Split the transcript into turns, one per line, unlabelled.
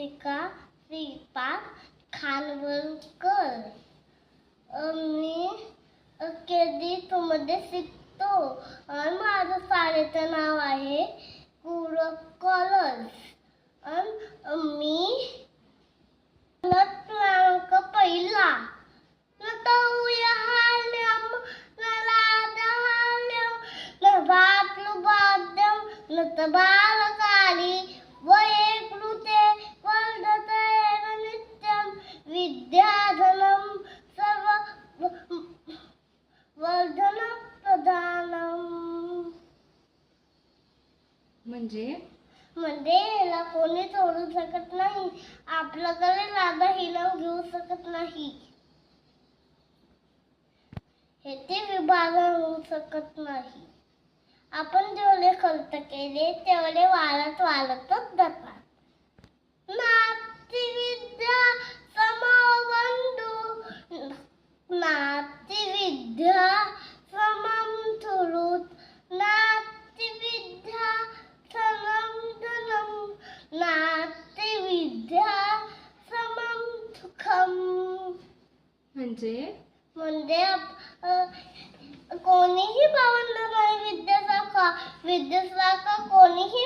रसिका श्रीपा खानवलकर मी केदी टूमध्ये शिकतो. आणि माझं शाळेचं नाव आहे कुरक कॉलर्स. आणि मी क्रमांक पहिला. Bye-bye.
म्हणजे?
म्हणजे हिला कोणी सोडू शकत नाही. आपल्याकडे राधा हिला घेऊ शकत नाही. हे ते विभाग होऊ शकत नाही. आपण जेवढे खर्च केले तेवढे वाढत वाढतच जातात. नाती विद्या समबंधू नाती विद्या म्हणजे? म्हणजे कोणीही भावंड नाही विद्यासारखा.
विद्यासारखा
कोणीही